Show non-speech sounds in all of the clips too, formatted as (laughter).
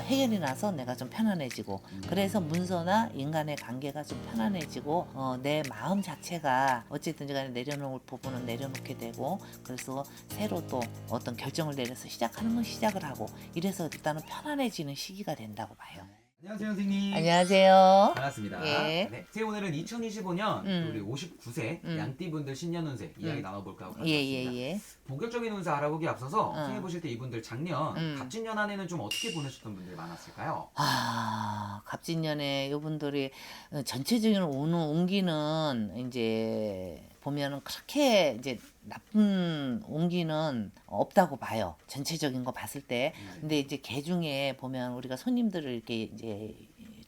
어, 해결이 나서 내가 좀 편안해지고 그래서 문서나 인간의 관계가 좀 편안해지고 어, 내 마음 자체가 어쨌든지 간에 내려놓을 부분은 내려놓게 되고 그래서 새로 또 어떤 결정을 내려서 시작하는 건 시작을 하고 이래서 일단은 편안해지는 시기가 된다고 봐요. 안녕하세요 선생님. 안녕하세요. 반갑습니다. 예. 네, 제 오늘은 2025년 음. 우리 59세 음. 양띠분들 신년 운세 이야기 음. 나눠볼까 하고. 가져왔습니다. 예, 예. 본격적인 운세 알아보기 앞서서 어. 선생님 보실 때 이분들 작년 음. 갑진년 한 해는 좀 어떻게 보내셨던 분들이 많았을까요? 아, 갑진년에 요분들이 어, 전체적인 오는 운기는 이제 보면은 그렇게 이제 나쁜 운기는 없다고 봐요. 전체적인 거 봤을 때. 음. 근데 이제 개 중에 보면 우리가 손님들을 이렇게 이제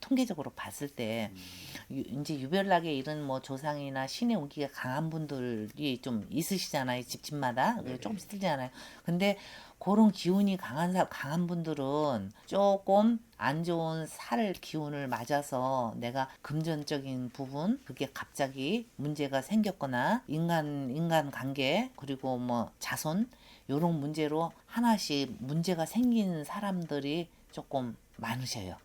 통계적으로 봤을 때 음. 유- 이제 유별나게 이런 뭐 조상이나 신의 운기가 강한 분들이 좀 있으시잖아요 집집마다 네네. 조금 힘들잖아요 근데 그런 기운이 강한 사, 강한 분들은 조금 안 좋은 살 기운을 맞아서 내가 금전적인 부분 그게 갑자기 문제가 생겼거나 인간 인간 관계 그리고 뭐 자손 요런 문제로 하나씩 문제가 생긴 사람들이 조금 많으셔요.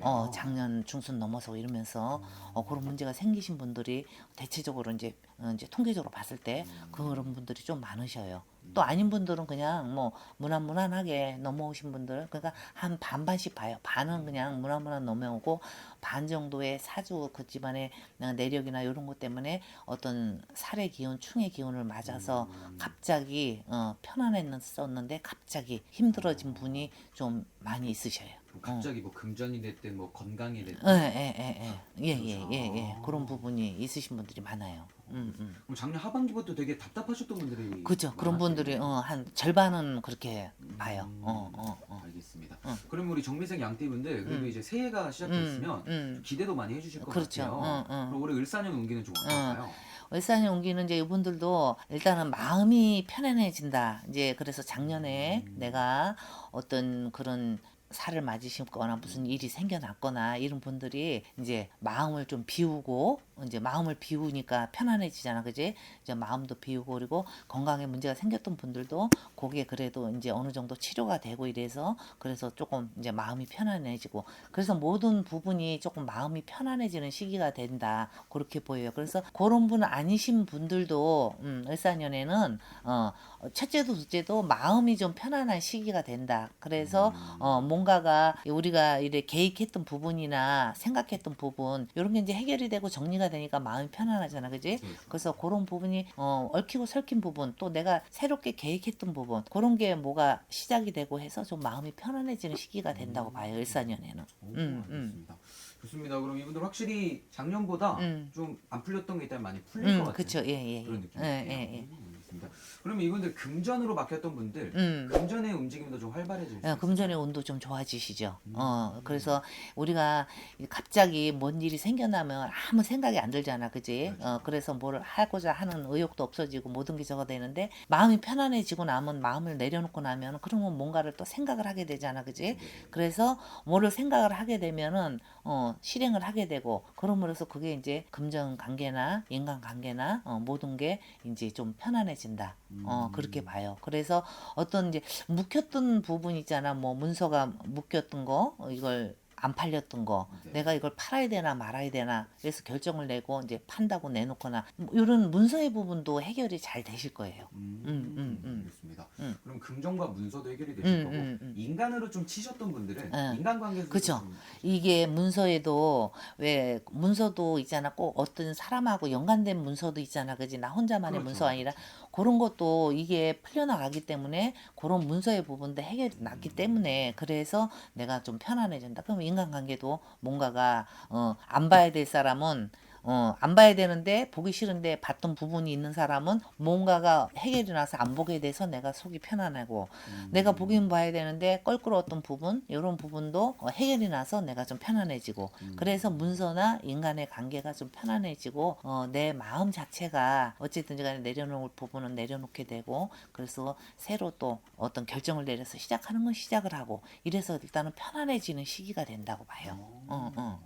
아? 어, 작년 중순 넘어서 이러면서 어, 그런 문제가 생기신 분들이 대체적으로 이제 어, 이제 통계적으로 봤을 때 음. 그런 분들이 좀 많으셔요. 또 아닌 분들은 그냥 뭐 무난 무난하게 넘어오신 분들 그러니까 한 반반씩 봐요. 반은 그냥 무난 무난 넘어오고 반 정도의 사주 그 집안의 어, 내력이나 이런 것 때문에 어떤 살의 기운, 충의 기운을 맞아서 음. 갑자기 어, 편안했었는데 갑자기 힘들어진 분이 좀 많이 있으셔요. 갑자기 뭐 금전이 됐든 뭐 건강이 됐든 예, 예, 예, 예, 예, 예, 그렇죠. 예, 예. 그런 부분이 있으신 분들이 많아요. 음, 음. 그럼 작년 하반기부터 되게 답답하셨던 분들이 그죠. 그런. 분들이 어, 한 절반은 그렇게 봐요. 음, 어, 어, 어. 알겠습니다. 응. 그럼 우리 정미생 양띠분들 그래도 음. 이제 새해가 시작됐으면 음. 기대도 많이 해주실 것 그렇죠. 같아요. 응, 응. 그럼 올해 을사년 운기는 좀 어떨까요? 월산이 옮기는 이제 이분들도 일단은 마음이 편안해진다. 이제 그래서 작년에 음. 내가 어떤 그런 살을 맞으시거나 무슨 일이 생겨났거나 이런 분들이 이제 마음을 좀 비우고 이제 마음을 비우니까 편안해지잖아, 그지? 이제 마음도 비우고 그리고 건강에 문제가 생겼던 분들도 그게 그래도 이제 어느 정도 치료가 되고 이래서 그래서 조금 이제 마음이 편안해지고 그래서 모든 부분이 조금 마음이 편안해지는 시기가 된다 그렇게 보여요. 그래서 그런 분 아니신 분들도 음, 을사년에는 어, 첫째도 둘째도 마음이 좀 편안한 시기가 된다. 그래서 어, 뭔가가 우리가 이래 계획했던 부분이나 생각했던 부분 이런 게 이제 해결이 되고 정리가 되니까 마음이 편안하잖아, 그지? 네. 그래서 그런 부분이 어, 얽히고 설킨 부분 또 내가 새롭게 계획했던 부분 그런 게 뭐가 시작이 되고 해서 좀 마음이 편안해지는 시기가 된다고 봐요 일사년에는 오, 음, 알겠습니다. 좋습니다. 그럼 이분들 확실히 작년보다 음. 좀 안 풀렸던 게 있다면 많이 풀릴 것음 같아요. 그쵸 예예 그런 예. 느낌. 예, 예, 예. 알 겠습니다. 그러면 이분들 금전으로 막혔던 분들 음. 금전의 움직임도 좀 활발해질 수 예, 있어요. 금전의 온도 좀 좋아지시죠. 음. 어, 그래서 우리가 갑자기 뭔 일이 생겨나면 아무 생각이 안 들잖아, 그지? 그렇죠. 어, 그래서 뭘 하고자 하는 의욕도 없어지고 모든 게 저거 되는데 마음이 편안해지고 나면 마음을 내려놓고 나면 그러면 뭔가를 또 생각을 하게 되잖아, 그지? 네. 그래서 뭐를 생각을 하게 되면은 어, 실행을 하게 되고 그럼으로써 그게 이제 금전 관계나 인간 관계나 어, 모든 게 이제 좀 편안해 진다. 어, 음. 그렇게 봐요. 그래서 어떤 이제 묵혔던 부분 있잖아. 뭐 문서가 묵혔던 거 어, 이걸 안 팔렸던 거 네. 내가 이걸 팔아야 되나 말아야 되나 그래서 결정을 내고 이제 판다고 내놓거나 뭐 이런 문서의 부분도 해결이 잘 되실 거예요. 음, 음, 음, 음. 알겠습니다. 음. 그럼 금전과 문서도 해결이 되실 음, 거고 음, 음. 인간으로 좀 치셨던 분들은 예. 인간관계에서 그쵸. 좀 이게 문서에도 왜 문서도 있잖아. 꼭 어떤 사람하고 연관된 문서도 있잖아. 그지? 나 혼자만의 그렇죠, 문서 아니라 그렇죠. 그런 것도 이게 풀려나가기 때문에 그런 문서의 부분도 해결이 났기 때문에 그래서 내가 좀 편안해진다. 그럼 인간관계도 뭔가가 어, 안 봐야 될 사람은 어, 안 봐야 되는데 보기 싫은데 봤던 부분이 있는 사람은 뭔가가 해결이 나서 안 보게 돼서 내가 속이 편안하고 음. 내가 보긴 봐야 되는데 껄끄러웠던 부분 이런 부분도 어, 해결이 나서 내가 좀 편안해지고 음. 그래서 문서나 인간의 관계가 좀 편안해지고 어, 내 마음 자체가 어쨌든지 간에 내려놓을 부분은 내려놓게 되고 그래서 새로 또 어떤 결정을 내려서 시작하는 건 시작을 하고 이래서 일단은 편안해지는 시기가 된다고 봐요. 어, 어.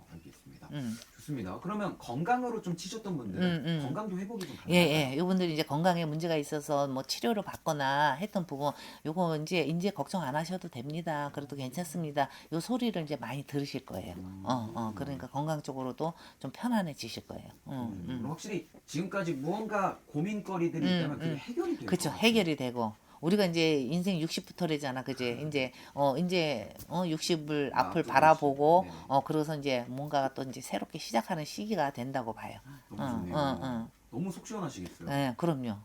음. 좋습니다. 그러면 건강으로 좀 치셨던 분들은 음, 음. 건강도 회복이 좀 예, 가능할까요? 예. 요분들이 이제 건강에 문제가 있어서 뭐 치료를 받거나 했던 부분, 요거 이제 이제 걱정 안 하셔도 됩니다. 그래도 괜찮습니다. 요 소리를 이제 많이 들으실 거예요. 어, 어. 그러니까 건강 쪽으로도 좀 편안해지실 거예요. 음, 음, 음. 그럼 확실히 지금까지 무언가 고민거리들이 음, 있다면 그게 음. 해결이 되고 그쵸 해결이 되고 우리가 이제 인생 60부터래잖아 그지 이제 어 이제 어 60을 아, 앞을 또 바라보고 60. 네네. 어 그래서 이제 뭔가가 또 이제 새롭게 시작하는 시기가 된다고 봐요. 너무 어, 좋네요. 어, 어. 너무 속 시원하시겠어요. 네, 그럼요.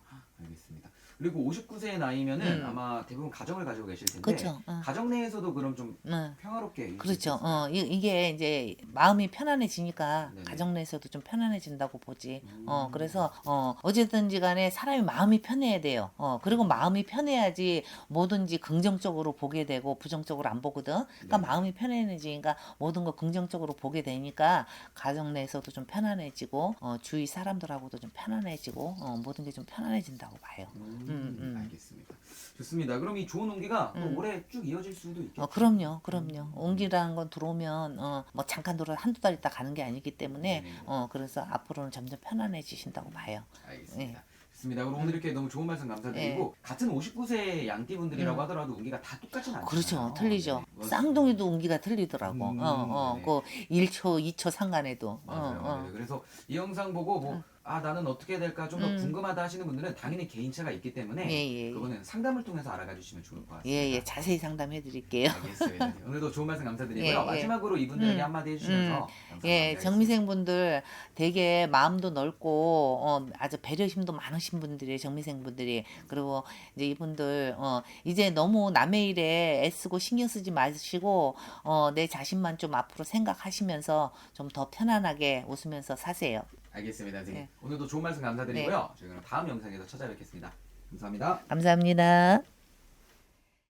그리고 59세의 나이면은 음. 아마 대부분 가정을 가지고 계실 텐데 그렇죠. 어. 가정 내에서도 그럼 좀 네. 평화롭게 그렇죠. 어, 이, 이게 이제 마음이 편안해지니까 네네. 가정 내에서도 좀 편안해진다고 보지. 음. 어, 그래서 어, 어쨌든지 간에 사람이 마음이 편해야 돼요. 어, 그리고 마음이 편해야지 뭐든지 긍정적으로 보게 되고 부정적으로 안 보거든. 그러니까 네. 마음이 편해지니까 모든 거 긍정적으로 보게 되니까 가정 내에서도 좀 편안해지고 어, 주위 사람들하고도 좀 편안해지고 어, 모든 게 좀 편안해진다고 봐요. 음, 음, 음. 알겠습니다. 좋습니다. 그럼 이 좋은 온기가 또 음. 올해 쭉 이어질 수도 있겠죠. 어, 그럼요, 그럼요. 온기라는 건 들어오면, 어, 뭐 잠깐 들어 한두 달 있다 가는 게 아니기 때문에, 네네. 어, 그래서 앞으로는 점점 편안해지신다고 봐요. 알겠습니다. 좋습니다. 그럼 오늘 이렇게 너무 좋은 말씀 감사드리고 같은 59세 양띠분들이라고 음. 하더라도 운기가 다 똑같지는 않잖아요. 그렇죠, 틀리죠. 네. 쌍둥이도 온기가 틀리더라고. 음, 어, 어, 네네. 그 1초, 2초 상간에도. 맞아요. 어, 어. 네, 그래서 이 영상 보고 뭐 아 나는 어떻게 해야 될까 좀 더 음. 궁금하다 하시는 분들은 당연히 개인차가 있기 때문에 예, 예. 그거는 상담을 통해서 알아가 주시면 좋을 것 같습니다. 예, 예, 자세히 상담해 드릴게요. 알겠습니다. (laughs) 오늘도 좋은 말씀 감사드리고요. 예, 예. 마지막으로 이분들에게 음, 한마디 해주시면서 영상 예. 정미생분들 되게 마음도 넓고 어, 아주 배려심도 많으신 분들이 정미생분들이 그리고 이제 이분들 어, 이제 너무 남의 일에 애쓰고 신경 쓰지 마시고 어, 내 자신만 좀 앞으로 생각하시면서 좀 더 편안하게 웃으면서 사세요. 알겠습니다. 선생님. 네. 오늘도 좋은 말씀 감사드리고요. 저희는 다음 영상에서 찾아뵙겠습니다. 감사합니다. 감사합니다.